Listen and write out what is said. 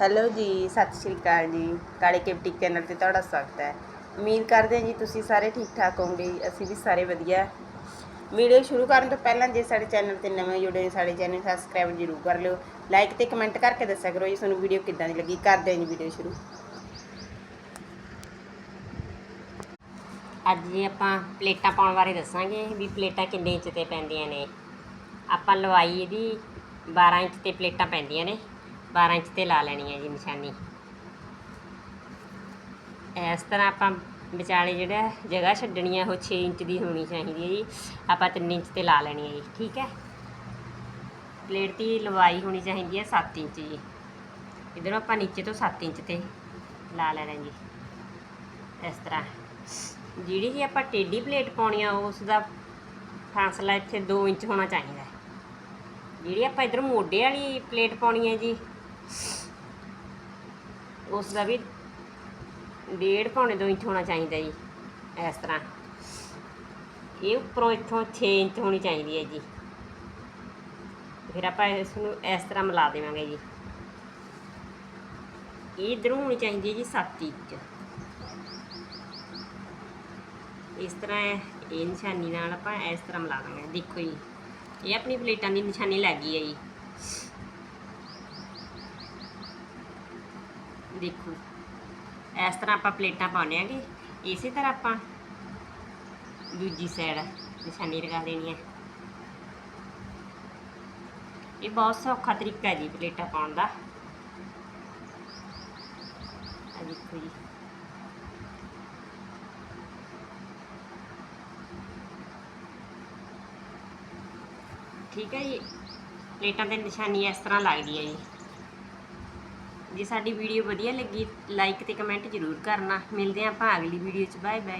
Hello ਜੀ, ਸਤਿ ਸ਼੍ਰੀ ਅਕਾਲ ਜੀ। ਕਾਲੇ ਕਿਪਟੀ ਚੈਨਲ ਤੇ ਤੁਹਾਡਾ ਸਵਾਗਤ ਹੈ। ਉਮੀਦ ਕਰਦੇ ਹਾਂ ਜੀ ਤੁਸੀਂ ਸਾਰੇ ਠੀਕ ਠਾਕ ਹੋਵੋਗੇ, ਅਸੀਂ ਵੀ ਸਾਰੇ ਵਧੀਆ। ਵੀਡੀਓ ਸ਼ੁਰੂ ਕਰਨ ਤੋਂ ਪਹਿਲਾਂ ਜੇ ਸਾਡੇ ਚੈਨਲ ਤੇ ਨਵੇਂ ਜੁੜੇ ਹੋ, ਸਾਡੇ ਚੈਨਲ ਸਬਸਕ੍ਰਾਈਬ ਜ਼ਰੂਰ ਕਰ ਲਿਓ। ਲਾਈਕ ਤੇ ਕਮੈਂਟ ਕਰਕੇ ਦੱਸਿਆ ਕਰੋ ਜੀ, ਤੁਹਾਨੂੰ ਵੀਡੀਓ ਕਿੱਦਾਂ ਦੀ ਲੱਗੀ। ਕਰਦੇ ਹਾਂ ਜੀ ਵੀਡੀਓ ਸ਼ੁਰੂ। ਅੱਜ ਜੀ ਆਪਾਂ ਪਲੇਟਾਂ ਪਾਉਣ ਬਾਰੇ ਦੱਸਾਂਗੇ ਵੀ ਪਲੇਟਾਂ ਕਿੰਨੇ ਇੰਚ ਤੇ ਪੈਂਦੀਆਂ ਨੇ। ਆਪਾਂ ਲਵਾਈ ਇਹਦੀ 12 ਇੰਚ ਤੇ ਪਲੇਟਾਂ ਪੈਂਦੀਆਂ ਨੇ। 12 ਇੰਚ ਤੇ ਲਾ ਲੈਣੀ ਹੈ ਜੀ ਨਿਸ਼ਾਨੀ। ਇਸ ਤਰ੍ਹਾਂ ਆਪਾਂ ਵਿਚਾਲੇ ਜਿਹੜਾ ਜਗ੍ਹਾ ਛੱਡਣੀ ਹੈ ਉਹ 6 ਇੰਚ ਦੀ ਹੋਣੀ ਚਾਹੀਦੀ ਹੈ ਜੀ। ਆਪਾਂ 3 ਇੰਚ ਤੇ ਲਾ ਲੈਣੀ ਹੈ ਜੀ, ਠੀਕ ਹੈ? ਪਲੇਟ ਦੀ ਲੰਬਾਈ ਹੋਣੀ ਚਾਹੀਦੀ ਹੈ 7 ਇੰਚ ਜੀ। ਇਧਰੋਂ ਆਪਾਂ ਨੀਚੇ ਤੋਂ 7 ਇੰਚ ਤੇ ਲਾ ਲੈਣਾ ਜੀ। ਇਸ ਤਰ੍ਹਾਂ। ਜਿਹੜੀ ਜੀ ਆਪਾਂ ਟੇਢੀ ਪਲੇਟ ਪਾਉਣੀ ਆ, ਉਸ ਦਾ ਫਾਸਲਾ ਇੱਥੇ 2 ਇੰਚ ਹੋਣਾ ਚਾਹੀਦਾ ਜਿਹੜੀ ਆਪਾਂ ਇਧਰ ਮੋਢੇ ਵਾਲੀ ਪਲੇਟ ਪਾਉਣੀ ਹੈ ਜੀ ਉਸ ਦਾ ਵੀ ਡੇਢ ਪੌਣੇ 2 ਇੰਚ ਹੋਣਾ ਚਾਹੀਦਾ ਜੀ, ਇਸ ਤਰ੍ਹਾਂ। ਇਹ ਉੱਪਰੋਂ ਇੱਥੋਂ 6 ਇੰਚ ਹੋਣੀ ਚਾਹੀਦੀ ਹੈ ਜੀ। ਫਿਰ ਆਪਾਂ ਇਸ ਨੂੰ ਇਸ ਤਰ੍ਹਾਂ ਮਿਲਾ ਦੇਵਾਂਗੇ ਜੀ। ਇਹ ਇਧਰੋਂ ਹੋਣੀ ਚਾਹੀਦੀ ਹੈ ਜੀ 7 ਇੰਚ। ਇਸ ਤਰ੍ਹਾਂ ਇਹ- ਨਿਸ਼ਾਨੀ ਨਾਲ ਆਪਾਂ ਇਸ ਤਰ੍ਹਾਂ ਮਿਲਾ ਦਾਂਗੇ ਦੇਖੋ ਜੀ, ਇਹ ਆਪਣੀ ਪਲੇਟਾਂ ਦੀ ਨਿਸ਼ਾਨੀ ਲੱਗ ਗਈ ਹੈ ਜੀ। ਦੇਖੋ। ਇਸ ਤਰ੍ਹਾਂ ਆਪਾਂ ਪਲੇਟਾਂ ਪਾਉਂਦੇ ਆਂਗੇ। ਇਸੇ ਤਰ੍ਹਾਂ ਆਪਾਂ ਦੂਜੀ ਸਾਈਡ ਨਿਸ਼ਾਨੀ ਲਗਾ ਦੇਣੀ ਹੈ ਇਹ ਬਹੁਤ ਸੌਖਾ ਤਰੀਕਾ ਹੈ ਜੀ ਪਲੇਟਾਂ ਪਾਉਣ ਦਾ। ਆ ਦੇਖੋ ਜੀ। ਠੀਕ ਹੈ ਜੀ। ਪਲੇਟਾਂ ਤੇ ਨਿਸ਼ਾਨੀ ਇਸ ਤਰ੍ਹਾਂ ਲੱਗਦੀ ਹੈ ਜੀ। ਜੇ ਸਾਡੀ ਵੀਡੀਓ ਵਧੀਆ ਲੱਗੀ ਲਾਈਕ ਤੇ ਕਮੈਂਟ ਜ਼ਰੂਰ ਕਰਨਾ। ਮਿਲਦੇ ਹਾਂ ਆਪਾਂ ਅਗਲੀ ਵੀਡੀਓ 'ਚ। Bye bye